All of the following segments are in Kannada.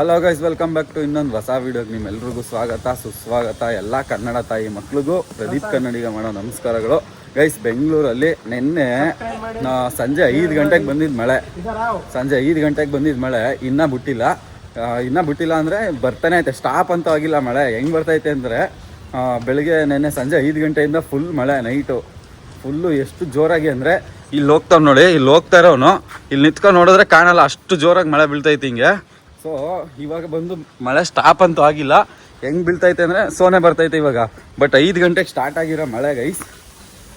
Hello guys welcome back to ಇನ್ನೊಂದು ಹೊಸ ವಿಡಿಯೋಗೆ ನಿಮ್ಮೆಲ್ರಿಗೂ ಸ್ವಾಗತ ಸುಸ್ವಾಗತ ಎಲ್ಲ ಕನ್ನಡ ತಾಯಿ ಮಕ್ಳಿಗೂ ಪ್ರದೀಪ್ ಕನ್ನಡಿಗ ಮಾಡೋ ನಮಸ್ಕಾರಗಳು. ಗೈಸ್ ಬೆಂಗಳೂರಲ್ಲಿ ನಿನ್ನೆ ಸಂಜೆ ಐದು ಗಂಟೆಗೆ ಬಂದಿದ್ದ ಮಳೆ. ಸಂಜೆ ಐದು ಗಂಟೆಗೆ ಬಂದಿದ್ದ ಮಳೆ ಇನ್ನೂ ಬಿಟ್ಟಿಲ್ಲ. ಇನ್ನೂ ಬಿಟ್ಟಿಲ್ಲ ಅಂದರೆ ಬರ್ತಾನೆ ಐತೆ. ಸ್ಟಾಪ್ ಅಂತ ಆಗಿಲ್ಲ ಮಳೆ. ಹೆಂಗೆ ಬರ್ತೈತೆ ಅಂದರೆ ಬೆಳಗ್ಗೆ ನೆನ್ನೆ ಸಂಜೆ ಐದು ಗಂಟೆಯಿಂದ ಫುಲ್ ಮಳೆ ನೈಟು ಫುಲ್ಲು ಎಷ್ಟು ಜೋರಾಗಿ ಅಂದರೆ ಇಲ್ಲಿ ಹೋಗ್ತಾವ್ ನೋಡಿ ಇಲ್ಲಿ ಹೋಗ್ತಾ ಇರೋನು ಇಲ್ಲಿ ನಿಂತ್ಕೊಂಡು ನೋಡಿದ್ರೆ ಕಾಣಲ್ಲ. ಅಷ್ಟು ಜೋರಾಗಿ ಮಳೆ ಬೀಳ್ತೈತಿ ಹಿಂಗೆ. ಸೊ ಇವಾಗ ಬಂದು ಮಳೆ ಸ್ಟಾಪ್ ಅಂತೂ ಆಗಿಲ್ಲ. ಹೆಂಗ್ ಬೀಳ್ತೈತೆ ಅಂದರೆ ಸೋನೆ ಬರ್ತೈತೆ ಇವಾಗ. ಬಟ್ ಐದು ಗಂಟೆಗೆ ಸ್ಟಾರ್ಟ್ ಆಗಿರೋ ಮಳೆ ಗೈಸ್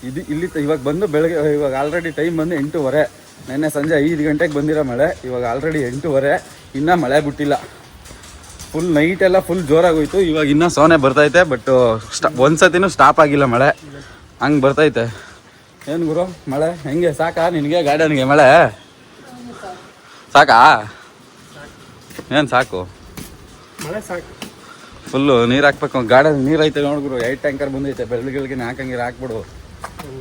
ಇದು ಇಲ್ಲಿ ಇವಾಗ ಬಂದು ಬೆಳಗ್ಗೆ, ಇವಾಗ ಆಲ್ರೆಡಿ ಟೈಮ್ ಬಂದು ಎಂಟೂವರೆ. ನೆನ್ನೆ ಸಂಜೆ ಐದು ಗಂಟೆಗೆ ಬಂದಿರೋ ಮಳೆ, ಇವಾಗ ಆಲ್ರೆಡಿ ಎಂಟೂವರೆ. ಇನ್ನೂ ಮಳೆ ಬಿಟ್ಟಿಲ್ಲ. ಫುಲ್ ನೈಟ್ ಎಲ್ಲ ಫುಲ್ ಜೋರಾಗೋಯ್ತು. ಇವಾಗ ಇನ್ನೂ ಸೋನೆ ಬರ್ತೈತೆ ಬಟ್ ಸ್ಟಾ ಒಂದ್ಸತಿನೂ ಸ್ಟಾಪ್ ಆಗಿಲ್ಲ ಮಳೆ. ಹಂಗೆ ಬರ್ತೈತೆ. ಏನು ಗುರು, ಮಳೆ ಹೆಂಗೆ? ಸಾಕಾ ನಿನಗೆ ಗಾರ್ಡನ್ಗೆ ಮಳೆ? ಸಾಕಾ? ಏನು ಸಾಕು? ಮಳೆ ಸಾಕು. ಫುಲ್ಲು ನೀರು ಹಾಕ್ಬೇಕು. ಗಾರ್ಡನ್ ನೀರು ಐತೆ ನೋಡ್ಗುರು ಎರಡು ಟ್ಯಾಂಕರ್ ಬಂದೈತೆ. ಬೆಳಗ್ಗೆ ಹಾಕಂಗಿರ ಹಾಕ್ಬಿಡು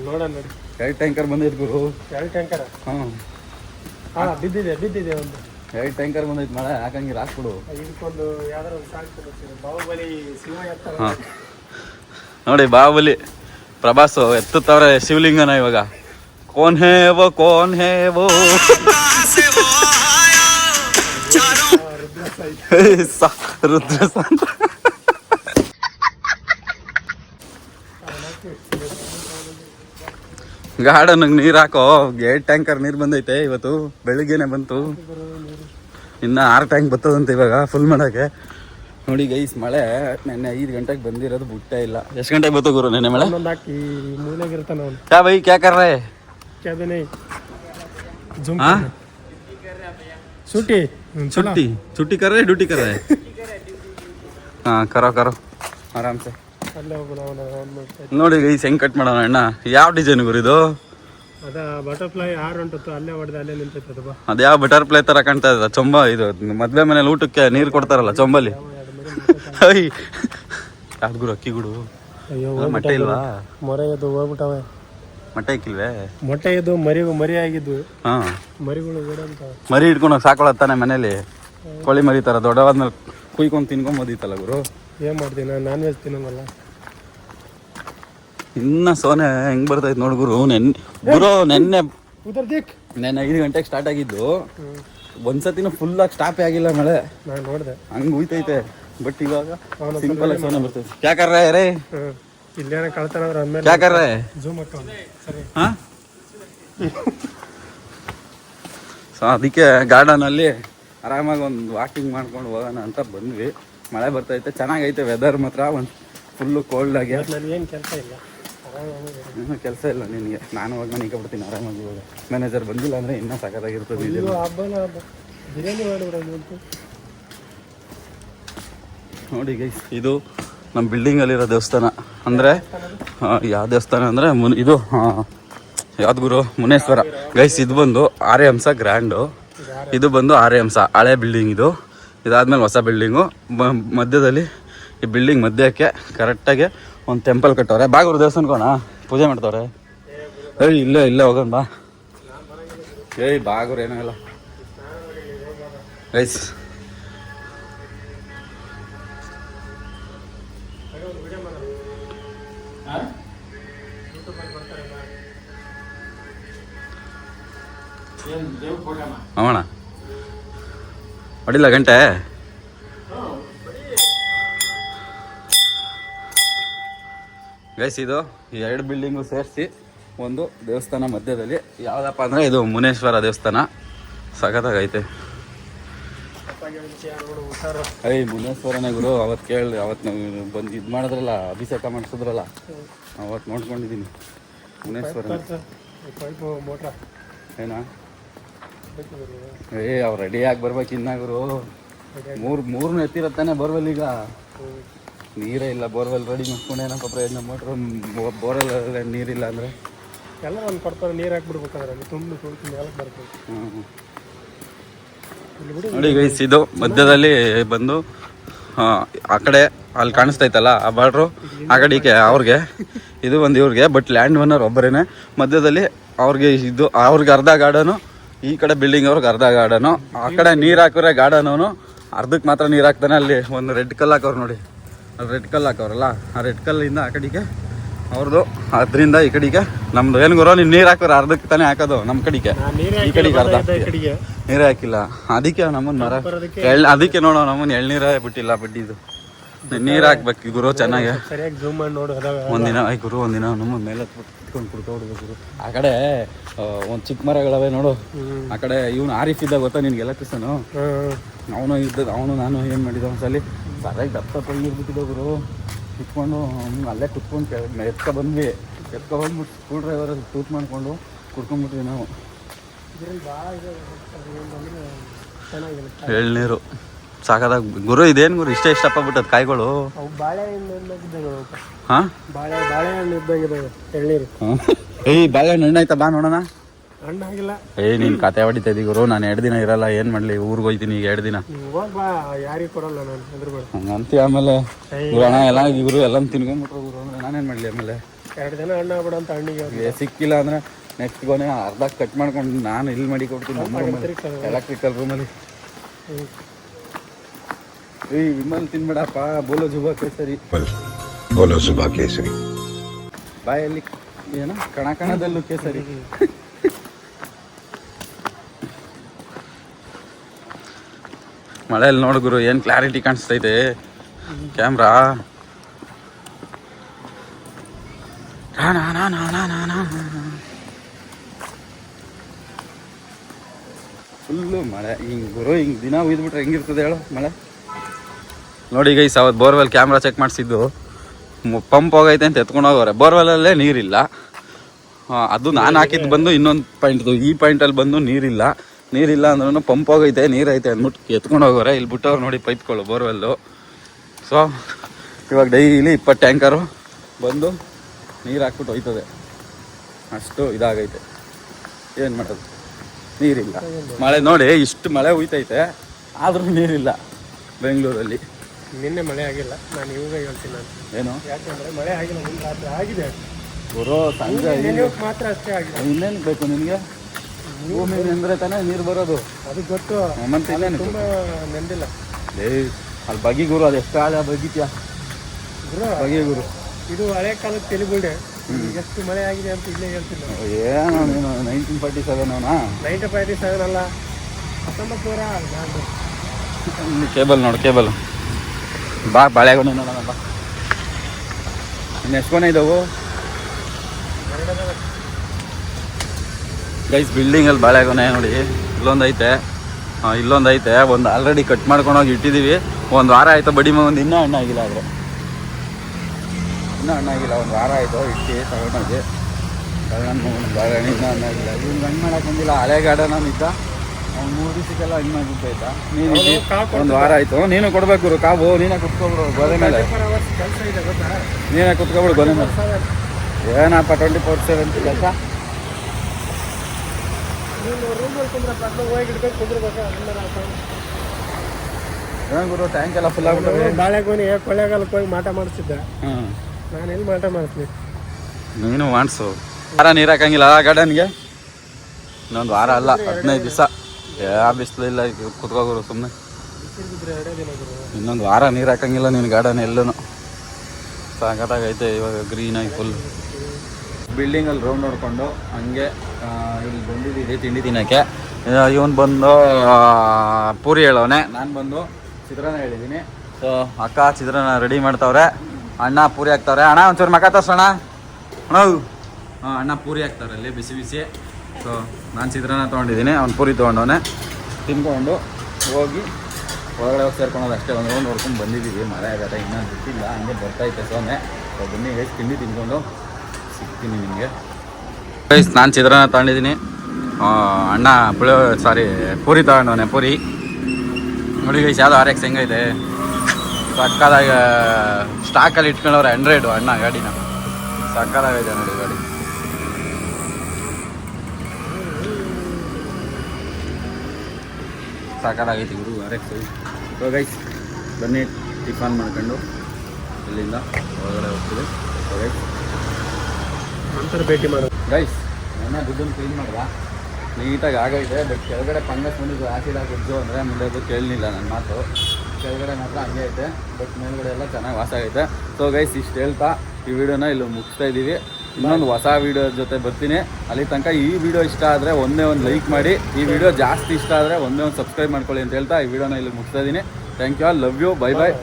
ನೋಡೋಣ ನೋಡಿ. ಎರಡು ಟ್ಯಾಂಕರ್ ಬಂದೈತೆ ಗುರು. ಎರಡು ಟ್ಯಾಂಕರ್ ಹಾಂ ಹಾಂ ಬಿದ್ದಿದೆ ಬಿದ್ದಿದೆ ಒಂದು. ಎರಡು ಟ್ಯಾಂಕರ್ ಬಂದೈತೆ ಮಳೆ ಹಾಕಂಗಿರ ಹಾಕ್ಬಿಡು ಇದಕ್ಕೊಂದು ಯಾವ್ದಾರ ಒಂದು ಸಾಕು ಬಾಹುಬಲಿ ಶಿವ ಎತ್ತರ ಹಾಂ. ನೋಡಿ ಬಾಹುಬಲಿ ಪ್ರಭಾಸು ಎತ್ತುತ್ತವ್ರೆ ಶಿವಲಿಂಗನ ಇವಾಗ. ಕೋನ್ ಹೇವೋ ಕೋನ್ ಹೇ ರುದ್ರಸ ಅಂತ ಗಾರ್ಡನ್ಗೆ ನೀರು ಹಾಕೋ. ಗೇಟ್ ಟ್ಯಾಂಕರ್ ನೀರು ಬಂದೈತೆ ಇವತ್ತು. ಬೆಳಿಗ್ಗೆನೆ ಬಂತು. ಇನ್ನು ಆರು ಟ್ಯಾಂಕ್ ಬರ್ತದಂತೆ ಇವಾಗ ಫುಲ್ ಮಾಡಕ್ಕೆ. ನೋಡಿ ಗೈಸ್ ಮಳೆ ನೆನ್ನೆ ಐದು ಗಂಟೆಗೆ ಬಂದಿರೋದು ಬಿಟ್ಟೇ ಇಲ್ಲ. ಎಷ್ಟು ಗಂಟೆಗೆ ಬತ್ತು ಗುರು ನೆನ್ನೆ ಮಳೆ? ಕ್ಯಾ ಬೈ ಕ್ಯಾ ಕರ್ ರೇ? ಕ್ಯಾಬಿನೆ ಜುಮ್ ಸುಟಿ. छुट्टी छुट्टी कर रहे ड्यूटी कर रहे हाँ करो करो ಆರಾಮ್ ಸೆ ಅಲ್ಲೇ ಹೋಗೋಣ ಅವನ ಅವ್ನು ನೋಡಿ ಗೈಸ್ ಹೆಂಗ್ ಕಟ್ ಮಾಡೋಣ ಅಣ್ಣ ಯಾವ ಡಿಸೈನ್ ಗುರು ಇದು ಅದ ಬಟರ್ಫ್ಲೈ ಆರು ಹೊಂಟತ್ತು ಅಲ್ಲೇ ಹೊಡೆದ ಅಲ್ಲೇ ನಿಂತೈತೆ ಬಾ ಅದು ಯಾವ ಬಟರ್ಫ್ಲೈ ತರ ಕಾಣ್ತಾ ಇದೆ ಚೊಂಬ ಇದು ಮದ್ವೆ ಮನೇಲಿ ಊಟಕ್ಕೆ ನೀರು ಕೊಡ್ತಾರಲ್ಲ ಚೊಂಬಲ್ಲಿ ಅಯ್ಯ ಯಾವ್ದು ಗುರು ಅಕ್ಕಿ ಗುಡು ಅಯ್ಯೋ ಆ, ಮೊಟ್ಟೆ ಇಲ್ವಾ ಮೊರೆ ಎದ್ದು ಹೋಗ್ಬಿಟ್ಟವೆ ಮೊಟ್ಟೆ ಇಕ್ಕಿಲ್ವೇ ಮೊಟ್ಟೆ ಇದು ಮರಿ ಮರಿ ಆಗಿದ್ದು ಹಾ. ಮರಿಗಳು ಓಡಂತ ಮರಿ ಇಟ್ಕೊಂಡು ಸಾಕೊಳತ್ತಾನೆ ಮನೇಲಿ ಕೋಳಿ ಮರಿ ತರ ದೊಡ್ಡವಾದ್ಮೇಲೆ ಕುಯ್ಕೊಂಡು ತಿನ್ಕೊಂಬೋದಿತ್ತಲ್ಲ ಗುರು? ಏನ್ ಮಾಡ್ತೀನಿ? ನಾನು ನಾನ್ ವೆಜ್ ತಿನ್ನಂಗಲ್ಲ ಇನ್ನ ಸೋನೆ ಹೆಂಗ್ ಬರ್ತೈತೆ ನೋಡ್ ಗುರು ನೆನ್ ಗುರು ನೆನ್ನೆ ಉದರ್ ದಿಕ್! ನೆನ್ನೆ ಐದು ಗಂಟೆಗೆ ಸ್ಟಾರ್ಟ್ ಆಗಿದ್ದು. ಒಂದ್ಸತಿನೂ ಫುಲ್ ಆಗಿ ಸ್ಟಾಪೇ ಆಗಿಲ್ಲ ಮಳೆ. ನಾನು ನೋಡಿದೆ. ಹಂಗ್ ಉಯ್ತೈತೆ. ಬಟ್ ಇವಾಗ ಸಿಂಪಲ್ ಆಗಿ ಸೋನೆ ಬರ್ತೈತೆ. ಕ್ಯಾ ಕರ್ ರೇ ಇಲ್ಲೇನ ಕಳ್ತಾರ ಅವ್ರ ಅಂದ್ಮೇಲೆ ರೇ ಜೂಮ್ ಹಾಕೋಣ ಸರಿ. ಸೊ ಅದಕ್ಕೆ ಗಾರ್ಡನ್ ಅಲ್ಲಿ ಆರಾಮಾಗಿ ಒಂದು ವಾಕಿಂಗ್ ಮಾಡ್ಕೊಂಡು ಹೋಗೋಣ ಅಂತ ಬಂದ್ವಿ. ಮಳೆ ಬರ್ತೈತೆ ಚೆನ್ನಾಗೈತೆ ವೆದರ್ ಮಾತ್ರ ಒಂದು ಫುಲ್ಲು ಕೋಲ್ಡ್ ಆಗಿ. ಏನು ಕೆಲಸ ಇಲ್ಲ. ಇನ್ನೂ ಕೆಲಸ ಇಲ್ಲ ನಿನಗೆ. ನಾನು ಹೋಗಿ ಮನೆಗೆ ಬಿಡ್ತೀನಿ ಆರಾಮಾಗಿ ಇವಾಗ ಮ್ಯಾನೇಜರ್ ಬಂದಿಲ್ಲ ಅಂದರೆ ಇನ್ನೂ ಸಖತ್ತಾಗಿರ್ತದೆ ಇದು ಇದು ಹಬ್ಬನ ಹಬ್ಬ. ಬಿರಿಯಾನಿ ಮಾಡಿಬಿಡೋದು ಅಂತ ನೋಡಿ ಗೈಸ್ ಇದು ನಮ್ಮ ಬಿಲ್ಡಿಂಗಲ್ಲಿರೋ ದೇವಸ್ಥಾನ. ಅಂದರೆ ಯಾವ ದೇವಸ್ಥಾನ ಅಂದರೆ ಮುನ್ ಇದು ಯಾವ್ದು ಮುನೇಶ್ವರ. ಗೈಸ್ ಇದು ಬಂದು ಆರ್ಯ ಹಂಸ ಗ್ರ್ಯಾಂಡು ಇದು ಬಂದು ಆರ್ಯ ಹಂಸ ಹಳೆ ಬಿಲ್ಡಿಂಗ್ ಇದು. ಇದಾದ್ಮೇಲೆ ಹೊಸ ಬಿಲ್ಡಿಂಗು ಮಧ್ಯದಲ್ಲಿ ಈ ಬಿಲ್ಡಿಂಗ್ ಮಧ್ಯಕ್ಕೆ ಕರೆಕ್ಟಾಗಿ ಒಂದು ಟೆಂಪಲ್ ಕಟ್ಟವ್ರೆ. ಬಾಗುರು ದೇವಸ್ಥಾನಕೋಣ ಪೂಜೆ ಮಾಡ್ತವ್ರೆ. ಏಯ್, ಇಲ್ಲೇ ಇಲ್ಲೇ ಹೋಗೋಣ, ಬಾ. ಏಯ್ ಬಾಗುರು ಇಲ್ಲ. ಗೈಸ್ ಅವಣ ಹೊಡಿಲ್ಲ ಗಂಟೆ? ಗೈಸ್ ಇದು ಎರಡು ಬಿಲ್ಡಿಂಗು ಸೇರಿಸಿ ಒಂದು ದೇವಸ್ಥಾನ ಮಧ್ಯದಲ್ಲಿ. ಯಾವುದಪ್ಪ ಅಂದರೆ ಇದು ಮುನೇಶ್ವರ ದೇವಸ್ಥಾನ. ಸಖತ್ತಾಗೈತೆ. ಐ ಮುನೇಶ್ವರನೇ ಗುರು ಅವತ್ತು ಕೇಳಿ ಅವತ್ತು ನಾವು ಬಂದು ಇದು ಮಾಡಿದ್ರಲ್ಲ ಅಭಿಷೇಕ ಮಾಡಿಸಿದ್ರಲ್ಲ ಅವತ್ತು ನೋಡ್ಕೊಂಡಿದ್ದೀನಿ ಮುನೇಶ್ವರ ಏನಾ? ಏ ಅವ್ರು ರೆಡಿ ಆಗಿ ಬರ್ಬೇಕು ಇನ್ನ ಗುರು. ಮೂರು ಮೂರನ್ನ ಎತ್ತಿರತ್ತಾನೆ ಬೋರ್ವೆಲ್ ಈಗ. ನೀರೇ ಇಲ್ಲ ಬೋರ್ವೆಲ್ ರೆಡಿ ಮಾಡ್ಕೊಂಡು ಏನಪ್ಪ ಪ್ರಯತ್ನ ಮಾಡ್ರು? ಬೋರ್ವೆಲ್ ನೀರಿಲ್ಲ ಅಂದರೆ. ಎಲ್ಲ ಒಂದು ಕೊಡ್ತಾರೆ ನೀರು ಹಾಕ್ಬಿಡ್ಬೇಕಾದ್ರೆ ತುಂಬ ತುಂಬ ಮೇಲಕ್ಕೆ ಬರ್ತದೆ ಹ್ಞೂ ಬಿಡಿ ನೋಡಿ ಗೈಸ್ ಇದು ಮಧ್ಯದಲ್ಲಿ ಬಂದು ಆ, ಕಡೆ ಅಲ್ಲಿ ಕಾಣಿಸ್ತೈತಲ್ಲ ಆ ಬಾರ್ಡ್ರು ಆ ಕಡೆಗೆ ಅವ್ರಿಗೆ. ಇದು ಒಂದು ಇವ್ರಿಗೆ ಬಟ್ ಲ್ಯಾಂಡ್ ಓನರ್ ಒಬ್ಬರೇನೆ. ಮಧ್ಯದಲ್ಲಿ ಅವ್ರಿಗೆ ಇದು ಅವ್ರಿಗೆ ಅರ್ಧ ಗಾರ್ಡನು ಈ ಕಡೆ ಬಿಲ್ಡಿಂಗ್ ಅವ್ರಿಗೆ ಅರ್ಧ ಗಾರ್ಡನು ಆ ಕಡೆ ನೀರು ಹಾಕಿದ್ರೆ ಗಾರ್ಡನ್ ಅವನು ಅರ್ಧಕ್ಕೆ ಮಾತ್ರ ನೀರು ಹಾಕ್ತಾನೆ. ಅಲ್ಲಿ ಒಂದು ರೆಡ್ ಕಲ್ಲು ಹಾಕೋರು ನೋಡಿ. ರೆಡ್ ಕಲ್ಲು ಹಾಕೋರಲ್ಲ ಆ ರೆಡ್ ಕಲ್ಲಿಂದ ಆ ಕಡೆಗೆ ಅವ್ರದ್ದು ಅದರಿಂದ ಈ ಕಡೆಗೆ ನಮ್ದು ಏನು ಗುರು ನೀವು ನೀರು ಹಾಕೋರು ಅರ್ಧಕ್ಕೆ ತಾನೇ ಹಾಕೋದು ನಮ್ಮ ಕಡೆಗೆ. ನೀರೇ ಈ ಕಡೆಗೆ ಅರ್ಧ. ನೀರೇ ಹಾಕಿಲ್ಲ. ಅದಕ್ಕೆ ನಮ್ಮನ್ನ ಮರ ಎಳ್ ಅದಕ್ಕೆ ನೋಡೋ ನಮ್ಮನ್ನ ಎಳ್ನೀರೇ ಬಿಟ್ಟಿಲ್ಲ ಬಡ್ಡಿದು ನೀರು ಹಾಕ್ಬೇಕು ಗುರು ಚೆನ್ನಾಗಿ. ಒಂದಿನ ಐ ಗುರು ಒಂದಿನ ನಮ್ಮ ಮೇಲೆ ಕುತ್ಕೊಂಡು ಕುಡ್ಕೊಬಿಡ್ಬೇಕು ಗುರು. ಆ ಕಡೆ ಒಂದು ಚಿಕ್ಕ ಮರಗಳವೆ ನೋಡು. ಆ ಕಡೆ ಇವನು ಆರಿಫ್ ಇದ್ದ ಗೊತ್ತಾ ನಿನ್ಗೆ ಎಲ್ಲ ಹ್ಮ್. ಅವನು ಇದ್ದದ್ದು ಅವನು ನಾನು ಏನು ಮಾಡಿದ್ದೆ ಒಂದ್ಸಲಿ? ಸರಿಯಾಗಿ ದಪ್ಪ ತಂಗಿರ್ಬಿಟ್ಟಿದ್ದೆ ಗುರು. ಕುತ್ಕೊಂಡು ಅಲ್ಲೇ ಕುತ್ಕೊಂಡು ಎತ್ಕ ಬಂದ್ವಿ. ಎತ್ಕೊ ಬಂದ್ಬಿಟ್ಟು ಸ್ಕೂಲ್ ಡ್ರೈವರ್ ಟೂಟ್ ಮಾಡಿಕೊಂಡು ಕುಡ್ಕೊಂಡ್ಬಿಟ್ವಿ ನಾವು. ಎಳ್ನೀರು ಸಾಕಾದಾಗ ಗುರು ಇದೇನು ಗುರು? ಇಷ್ಟ ಬಿಟ್ಟದ್ ಕಾಯಿಗಳು. ಹಾಂ? ಬಾಳೆ ಬಾಳೆಹಣ್ಣು ಇದ್ದಂಗೆ ಎಳ್ನೀರು ಏಯ್ ಬಾಳೆಹಣ್ಣು ಹಣ್ಣಾಯ್ತಾ? ಬಾ ನೋಡೋಣ. ಏ ನೀನ್ ಕತೆ ಹೊಡಿತಾ ಗುರು. ನಾನು ಎರಡು ದಿನ ಇರಲ್ಲ. ಏನ್ ಮಾಡ್ಲಿ? ಊರಿಗೆ ಹೋಯ್ತೀನಿ ಈಗ ಎರಡು ದಿನ. ಹಂಗಂತಿ ಆಮೇಲೆ. ಗುರು ಅಣ್ಣ ಎಲ್ಲ ಇವ್ರು ಎಲ್ಲ ತಿನ್ಕೊಂಡ್ಬಿಟ್ರು ಗುರು. ನಾನೇನ್ ಮಾಡ್ಲಿ ಆಮೇಲೆ? ಎರಡು ದಿನ ಅಣ್ಣ ಆಗ್ಬಿಡ ಅಂತ ಹಣ್ಣಿಗೆ ಸಿಕ್ಕಿಲ್ಲ ಅಂದ್ರೆ ನೆಕ್ಸ್ಟ್ ಗೊನೆ ಅರ್ಧ ಕಟ್ ಮಾಡ್ಕೊಂಡು ನಾನು ಇಲ್ಲಿ ಮಾಡಿ ಕೊಡ್ತೀನಿ ಎಲೆಕ್ಟ್ರಿಕಲ್ ರೂಮಲ್ಲಿ ಏಯ್ ವಿಮಲ್ ತಿನ್ಬೇಡಪ್ಪ. ಬೋಲೋ ಜುಬಾ ಕೇಸರಿ. ಬೋಲೋ ಜುಬಾ ಕೇಸರಿ. ಬಾಯಲ್ಲಿ ಏನು? ಕಣ ಕಣದಲ್ಲೂ ಕೇಸರಿ. ಮಳೆಯಲ್ಲಿ ನೋಡು ಗುರು ಏನು ಕ್ಲಾರಿಟಿ ಕಾಣಿಸ್ತೈತೆ. ಕ್ಯಾಮ್ರಾ ಫುಲ್ಲು ಮಳೆ. ಹಿಂಗೆ ಗುರು ಹಿಂಗೆ ದಿನ ಉಯ್ದ್ಬಿಟ್ರೆ ಹೆಂಗಿರ್ತದೆ ಹೇಳು ಮಳೆ? ನೋಡಿ ಗೈಸ್ ಅವತ್ತು ಬೋರ್ವೆಲ್ ಕ್ಯಾಮ್ರಾ ಚೆಕ್ ಮಾಡಿಸಿದ್ದು. ಪಂಪ್ ಹೋಗೈತೆ ಅಂತ ಎತ್ಕೊಂಡು ಹೋಗೋರೆ. ಬೋರ್ವೆಲ್ಲಲ್ಲೇ ನೀರಿಲ್ಲ. ಅದು ನಾನು ಹಾಕಿದ್ದು ಬಂದು ಇನ್ನೊಂದು ಪಾಯಿಂಟ್ದು ಈ ಪಾಯಿಂಟಲ್ಲಿ ಬಂದು ನೀರಿಲ್ಲ. ನೀರಿಲ್ಲ ಅಂದ್ರೂ ಪಂಪ್ ಹೋಗೈತೆ ನೀರೈತೆ ಅಂದ್ಬಿಟ್ಟು ಎತ್ಕೊಂಡು ಹೋಗೋರೆ. ಇಲ್ಲಿ ಬಿಟ್ಟವ್ರು ನೋಡಿ ಪೈಪ್ಗಳು ಬೋರ್ವೆಲ್ಲು. ಸೊ ಇವಾಗ ಡೈಲಿ ಇಪ್ಪತ್ತು ಟ್ಯಾಂಕರು ಬಂದು ನೀರು ಹಾಕ್ಬಿಟ್ಟು ಹೋಯ್ತದೆ. ಅಷ್ಟು ಇದಾಗೈತೆ. ಏನು ಮಾಡೋದು? ನೀರಿಲ್ಲ. ಮಳೆ ನೋಡಿ ಇಷ್ಟು ಮಳೆ ಹುಯ್ತೈತೆ ಆದರೂ ನೀರಿಲ್ಲ ಬೆಂಗಳೂರಲ್ಲಿ. ನಿನ್ನೆ ಮಳೆ ಆಗಿಲ್ಲ. ನಾನು ಇವಾಗ ಹೇಳ್ತೀನಿ ನಾನು. ಏನು? ಯಾಕಂದ್ರೆ ಮಳೆ ಆಗಿಲ್ಲ ರಾತ್ರಿ ಆಗಿದೆ. ಬರೋ ಸಂಜೆ ಮಾತ್ರ ಅಷ್ಟೇ ಆಗಿದೆ. ಇನ್ನೇನು ಬೇಕು ನಿನಗೆ? ಭೂಮಿ ನೆಂದ್ರೆ ತಾನೇ ನೀರು ಬರೋದು. ಅದಕ್ಕೆ ಗೊತ್ತು. ಮತ್ತೆ ತುಂಬಾ ನೆಂದಿಲ್ಲ. ಏ ಅಲ್ಲಿ ಬಗಿ ಗುರು ಅದು ಎಷ್ಟು ಆಳ ಬಗೀತ್ಯಾ ಗುರು ಬಗೆ ಗುರು. ಇದು ಹಳೆ ಕಾಲದ ತೆಲುಗುಡೆ. ಎಷ್ಟು ಮಳೆ ಆಗಿದೆ ಅಂತ ಇಲ್ಲೇ ಹೇಳ್ತಿಲ್ಲ ಏನೋ ನೀನು ನೈನ್ಟೀನ್ ಫಾರ್ಟಿ ಸೆವೆನ್ ಅವನಾ? ನೈಂಟಿ ಫೈವ್ ಸೆವೆನ್ ಅಲ್ಲ. ಹತ್ತೊಂಬತ್ತು ನೂರ ಕೇಬಲ್ ನೋಡು ಕೇಬಲ್. ಬಾ ಬಾಳೆಗೊನೆ ನೋಡೋಣ ಬಾ. ಇನ್ನು ಎಷ್ಟು ಕೊನೆ ಇದಾವು? ಗೈಸ್ ಬಿಲ್ಡಿಂಗಲ್ಲಿ ಬಾಳೆಗೊನೆ ನೋಡಿ ಇಲ್ಲೊಂದು ಐತೆ. ಇಲ್ಲೊಂದು ಐತೆ. ಒಂದು ಆಲ್ರೆಡಿ ಕಟ್ ಮಾಡ್ಕೊಂಡೋಗಿ ಇಟ್ಟಿದ್ದೀವಿ ಒಂದು ವಾರ ಆಯಿತು ಬಡಿ ಒಂದು ಇನ್ನೂ ಹಣ್ಣಾಗಿಲ್ಲ ಆದರೆ. ಇನ್ನೂ ಹಣ್ಣಾಗಿಲ್ಲ ಒಂದು ವಾರ ಆಯಿತು ಇಟ್ಟು ತಗೊಂಡೋಗಿ ಕಳ್ಳನ ಬಾಳೆಹಣ್ಣು ಇನ್ನೂ ಹಣ್ಣಾಗಿಲ್ಲ ಇವ್ನು ಹಣ್ಣು ಮಾಡಕ್ಕೆ ಬಂದಿಲ್ಲ ಹಳೆ ಗಾರ್ಡನ್ ಇದ್ದ. ಅವ್ನು ಮೂರು ದಿವಸಕ್ಕೆಲ್ಲ ಹಣ್ಣು ಮಾಡಿಬಿಟ್ಟೈತಾ ನೀನು ಒಂದು ವಾರ ಆಯಿತು. ನೀನು ಕೊಡ್ಬೇಕು ಕಾವು ನೀನೇ ಕುತ್ಕೊಬಿಡು ಗೋದೆ ಮೇಲೆ. ನೀನೇ ಕುತ್ಕೊಬಿಡು ಗೋದೆ ಮೇಲೆ. ಏನಪ್ಪ ಟ್ವೆಂಟಿ ಫೋರ್ ಸೆವೆನ್ ಕೆಲಸ? ನೀನು ರೂಮಲ್ಲಿ ಕುಂದ್ರೆ ಪಕ್ಕ ಹೋಗಿ ಹಿಡ್ಕೊಂಡು ಕುಂದ್ರಬೇಕಾ? ಏನು ಗುರು ಟ್ಯಾಂಕ್ ಎಲ್ಲ ಫುಲ್ ಆಗ್ಬಿಟ್ಟವೆ? ಬಾಳೆಗೊನೆ ಕೊಳ್ಳೇಗಾಲಕ್ಕೆ ಹೋಗಿ ಮಾಟ ಮಾಡಿಸಿದ್ದೆ. ನಾನು ಎಲ್ಲಿ ಮಾಟ ಮಾಡಿಸ್ತೀನಿ ನೀನು ಮಾಡಿಸು. ವಾರ ನೀರು ಹಾಕಂಗಿಲ್ಲ ಆ ಗಾರ್ಡನ್ಗೆ ಇನ್ನೊಂದು ವಾರ ಅಲ್ಲ ಹದಿನೈದು ದಿವಸ. ಯಾವ ಬಿಸಿಲು ಇಲ್ಲ ಕುತ್ಕೋಗುರು ಸುಮ್ಮನೆ ಇನ್ನೊಂದು ವಾರ ನೀರು ಹಾಕಂಗಿಲ್ಲ ನೀನು ಗಾರ್ಡನ್ ಎಲ್ಲೂ ಸಾಕಾಗೈತೆ ಇವಾಗ ಗ್ರೀನ್ ಆಗಿ ಫುಲ್ ಬಿಲ್ಡಿಂಗಲ್ಲಿ ರೌಂಡ್ ನೋಡಿಕೊಂಡು ಹಂಗೆ ಇಲ್ಲಿ ಬಂದಿದ್ದೀವಿ ತಿಂಡಿ ತಿನ್ನೋಕ್ಕೆ. ಇವನು ಬಂದು ಪೂರಿ ಹೇಳೋನೆ. ನಾನು ಬಂದು ಚಿತ್ರಾನ್ನ ಹೇಳಿದ್ದೀನಿ. ಸೊ ಅಕ್ಕ ಚಿತ್ರಾನ್ನ ರೆಡಿ ಮಾಡ್ತಾವ್ರೆ. ಅಣ್ಣ ಪೂರಿ ಹಾಕ್ತಾವ್ರೆ. ಅಣ್ಣ, ಒಂಚೂರು ಮಕ ತೋರ್ಸೋಣ. ಅಣ್ಣ, ಹಾಂ. ಅಣ್ಣ ಪೂರಿ ಹಾಕ್ತಾರೆ ಅಲ್ಲಿ ಬಿಸಿ ಬಿಸಿ. ಸೊ ನಾನು ಚಿತ್ರಾನ್ನ ತೊಗೊಂಡಿದ್ದೀನಿ. ಅವ್ನು ಪೂರಿ ತೊಗೊಂಡವನೆ. ತಿನ್ಕೊಂಡು ಹೋಗಿ ಒಳಗಡೆ ಹೋಗಿ ಸೇರ್ಕೊಳೋದು ಅಷ್ಟೇ. ಒಂದು ನೋಡ್ಕೊಂಡು ಬಂದಿದ್ದೀವಿ. ಮಳೆ ಆಗತ್ತೆ, ಇನ್ನೂ ಬಿಟ್ಟಿಲ್ಲ. ಹಂಗೆ ಬರ್ತೈತೆ ಸೊನ್ನೆ ಸೊ ಬನ್ನಿ ಹೇಗೆ ತಿಂಡಿ ತಿನ್ಕೊಂಡು. ಸಿಗ್ತೀನಿ ನಿಮಗೆ. ನಾನು ಚಿತ್ರಾನ್ನ ತಗೊಂಡಿದ್ದೀನಿ. ಅಣ್ಣ ಪುಳಿಯೋ ಸಾರಿ ಪೂರಿ ತಗೊಂಡವನೆ, ಪೂರಿ. ನೋಡಿ ಗೈಸ್ ಯಾವ್ದು ಆರ್ ಎಕ್ಸ್ ಹೆಂಗೈತೆ ಸಕ್ಕದಾಗ ಸ್ಟಾಕಲ್ಲಿ ಇಟ್ಕೊಂಡವ್ರೆ ಹಂಡ್ರೆಡು ಅಣ್ಣ ಗಾಡಿನ. ಸಕ್ಕದಾಗೈತೆ ನೋಡಿ ಗಾಡಿ. ಸಾಕಾಗೈತಿ ಗುರು ಆರ್ ಎಕ್ಸ್ ಗೈಸ್ ಬನ್ನಿ ಟಿಫನ್ ಮಾಡ್ಕೊಂಡು ಇಲ್ಲಿಂದ ಹೊರಗಡೆ ಹೋಗ್ತೀವಿ. ನಂತರ ಭೇಟಿ ಮಾಡೋದು. ಗೈಸ್ ನನ್ನ ದುಡ್ಡನ್ನು ಕ್ಲೀನ್ ಮಾಡಿದ ನೀಟಾಗಿ ಆಗೈತೆ ಬಟ್ ಕೆಳಗಡೆ ಫಂಗಸ್ ಬಂದಿದ್ದು ಆಸಿಡ್ ಆಗಿದ್ದು ಅಂದರೆ ಮುಂದೆ ಅದು ಕೇಳಲಿಲ್ಲ ನನ್ನ ಮಾತು. ಕೆಳಗಡೆ ಮಾತ್ರ ಹಂಗೆ ಐತೆ ಬಟ್ ಮೇಲ್ಗಡೆ ಎಲ್ಲ ಚೆನ್ನಾಗಿ ವಾಸ ಆಗೈತೆ. ಸೊ ಗೈಸ್ ಇಷ್ಟು ಹೇಳ್ತಾ ಈ ವಿಡಿಯೋನ ಇಲ್ಲಿ ಮುಗಿಸ್ತಾ ಇದ್ದೀವಿ. ಇನ್ನೊಂದು ಹೊಸ ವಿಡಿಯೋ ಜೊತೆ ಬರ್ತೀನಿ. ಅಲ್ಲಿ ತನಕ ಈ ವಿಡಿಯೋ ಇಷ್ಟ ಆದರೆ ಒಂದೇ ಒಂದು ಲೈಕ್ ಮಾಡಿ. ಈ ವಿಡಿಯೋ ಜಾಸ್ತಿ ಇಷ್ಟ ಆದರೆ ಒಂದೇ ಒಂದು ಸಬ್ಸ್ಕ್ರೈಬ್ ಮಾಡ್ಕೊಳ್ಳಿ ಅಂತ ಹೇಳ್ತಾ ಈ ವಿಡಿಯೋನ ಇಲ್ಲಿ ಮುಗಿಸ್ತಾ ಇದ್ದೀನಿ. Thank you all love you bye bye